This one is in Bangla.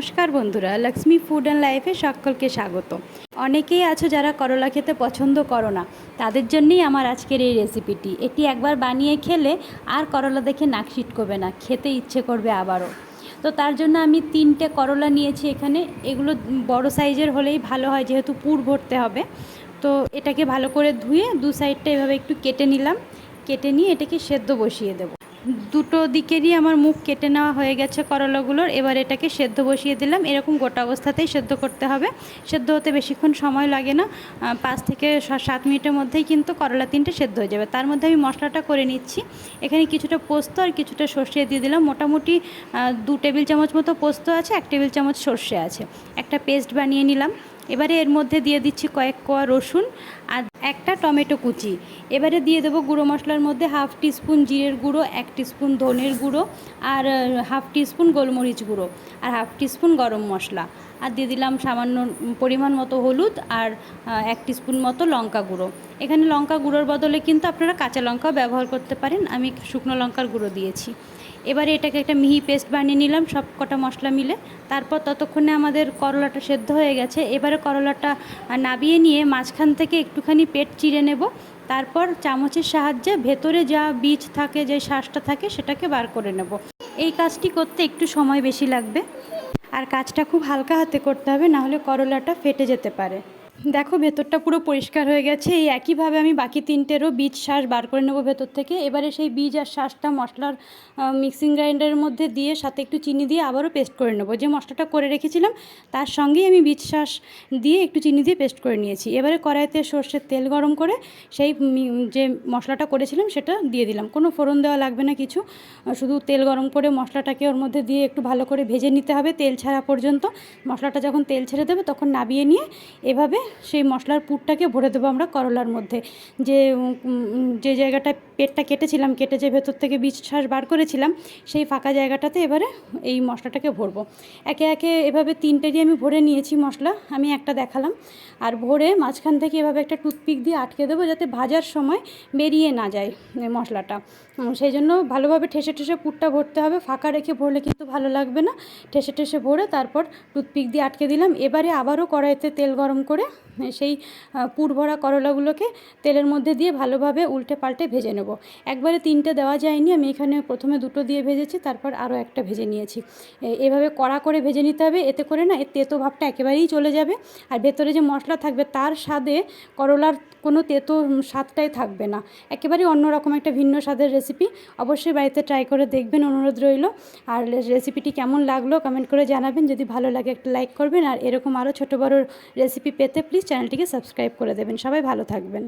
নমস্কার বন্ধুরা লক্ষ্মী ফুড অ্যান্ড লাইফে সকলকে স্বাগত। অনেকেই আছো যারা করলা খেতে পছন্দ করো না, তাদের জন্যই আমার আজকের এই রেসিপিটি এটি একবার বানিয়ে খেলে আর করলা দেখে নাক করবে না, খেতে ইচ্ছে করবে আবারও। তো তার জন্য আমি তিনটে করলা নিয়েছি এখানে, এগুলো বড় সাইজের হলেই ভালো হয়, যেহেতু পুর ভরতে হবে। তো এটাকে ভালো করে ধুয়ে দু সাইডটা এভাবে একটু কেটে নিলাম, কেটে নিয়ে এটাকে সেদ্ধ বসিয়ে দেবো। দুটো দিকেরই আমার মুখ কেটে নেওয়া হয়ে গেছে করলাগুলোর। এবার এটাকে সেদ্ধ বসিয়ে দিলাম। এরকম গোটা অবস্থাতেই সেদ্ধ করতে হবে। সেদ্ধ হতে বেশিক্ষণ সময় লাগে না। পাঁচ থেকে সাত মিনিটের মধ্যেই কিন্তু করলা তিনটে সেদ্ধ হয়ে যাবে। তার মধ্যে আমি মশলাটা করে নিচ্ছি। এখানে কিছুটা পোস্ত আর কিছুটা সর্ষে দিয়ে দিলাম। মোটামুটি দু টেবিল চামচ মতো পোস্ত আছে, এক টেবিল চামচ সর্ষে আছে। একটা পেস্ট বানিয়ে নিলাম। এবারে এর মধ্যে দিয়ে দিচ্ছি কয়েক কোয়া রসুন আর একটা টমেটো কুচি। এবারে দিয়ে দেবো গুঁড়ো মশলার মধ্যে হাফ টিস্পুন জিরের গুঁড়ো, এক টিস্পুন ধনের গুঁড়ো আর হাফ টিস্পুন গোলমরিচ গুঁড়ো আর হাফ টিস্পুন গরম মশলা। আর দিয়ে দিলাম সামান্য পরিমাণ মতো হলুদ আর এক টিস্পুন মতো লঙ্কা গুঁড়ো। এখানে লঙ্কা গুঁড়োর বদলে কিন্তু আপনারা কাঁচা লঙ্কাও ব্যবহার করতে পারেন। আমি শুকনো লঙ্কার গুঁড়ো দিয়েছি। এবারে এটাকে একটা মিহি পেস্ট বানিয়ে নিলাম সব কটা মশলা মিলে। তারপর ততক্ষণে আমাদের করলাটা সেদ্ধ হয়ে গেছে। এবারে করলাটা নাবিয়ে নিয়ে মাঝখান থেকে একটুখানি পেট চিড়ে নেব। তারপর চামচের সাহায্যে ভেতরে যা বীজ থাকে, যে শ্বাসটা থাকে, সেটাকে বার করে নেব। এই কাজটি করতে একটু সময় বেশি লাগবে। আর কাজটা খুব হালকা হাতে করতে হবে না হলে করলাটা ফেটে যেতে পারে। দেখো, ভেতরটা পুরো পরিষ্কার হয়ে গেছে। এই একইভাবে আমি বাকি তিনটেরও বীজ শ্বাস বার করে নেব ভেতর থেকে। এবারে সেই বীজ আর শ্বাসটা মশলার মিক্সিং গ্রাইন্ডারের মধ্যে দিয়ে সাথে একটু চিনি দিয়ে আবারও পেস্ট করে নেব। যে মশলাটা করে রেখেছিলাম, তার সঙ্গেই আমি বীজ শ্বাস দিয়ে একটু চিনি দিয়ে পেস্ট করে নিয়েছি। এবারে কড়াইতে সর্ষের তেল গরম করে সেই যে মশলাটা করেছিলাম সেটা দিয়ে দিলাম। কোনো ফোড়ন দেওয়া লাগবে না কিছু। শুধু তেল গরম করে মশলাটাকে ওর মধ্যে দিয়ে একটু ভালো করে ভেজে নিতে হবে তেল ছাড়া পর্যন্ত। মশলাটা যখন তেল ছেড়ে দেবে তখন নাবিয়ে নিয়ে এভাবে সেই মশলার পুরটাকে ভরে দেবো আমরা করলার মধ্যে। যে যে জায়গাটা পেটটা কেটেছিলাম, কেটে যে ভেতর থেকে বীজ শ্বাস বার করেছিলাম, সেই ফাঁকা জায়গাটাতে এবারে এই মশলাটাকে ভরবো। একে একে এভাবে তিনটেরই আমি ভরে নিয়েছি মশলা, আমি একটা দেখালাম। আর ভরে মাঝখান থেকে এভাবে একটা টুথপিক দিয়ে আটকে দেবো যাতে ভাজার সময় বেরিয়ে না যায় মশলাটা। সেই জন্য ভালোভাবে ঠেসে ঠেসে পুরটা ভরতে হবে, ফাঁকা রেখে ভরলে কিন্তু ভালো লাগবে না। ঠেসে ঠেসে ভরে তারপর টুথপিক দিয়ে আটকে দিলাম। এবারে আবারও কড়াইতে তেল গরম করে সেই আহ, পুর ভরা করলাগুলোকে তেলের মধ্যে দিয়ে ভালোভাবে উল্টে পাল্টে ভেজে নেব। একবারে তিনটে দেওয়া যায়নি আমি এখানে প্রথমে দুটো দিয়ে ভেজেছি তারপর আরও একটা ভেজে নিয়েছি। এভাবে কড়া করে ভেজে নিতে হবে এতে করে না এর তেতো ভাবটা একেবারেই চলে যাবে আর ভেতরে যে মশলা থাকবে তার স্বাদে করলার কোনো তেতো স্বাদটাই থাকবে না। একেবারেই অন্যরকম একটা ভিন্ন স্বাদের রেসিপি অবশ্যই বাড়িতে ট্রাই করে দেখবেন অনুরোধ রইল। আর রেসিপিটি কেমন লাগল কমেন্ট করে জানাবেন যদি ভালো লাগে একটা লাইক করবেন আর এরকম আরও ছোটো বড়ো রেসিপি পেতে প্লিজ চ্যানেলটিকে সাবস্ক্রাইব করে দেবেন। সবাই ভালো থাকবেন।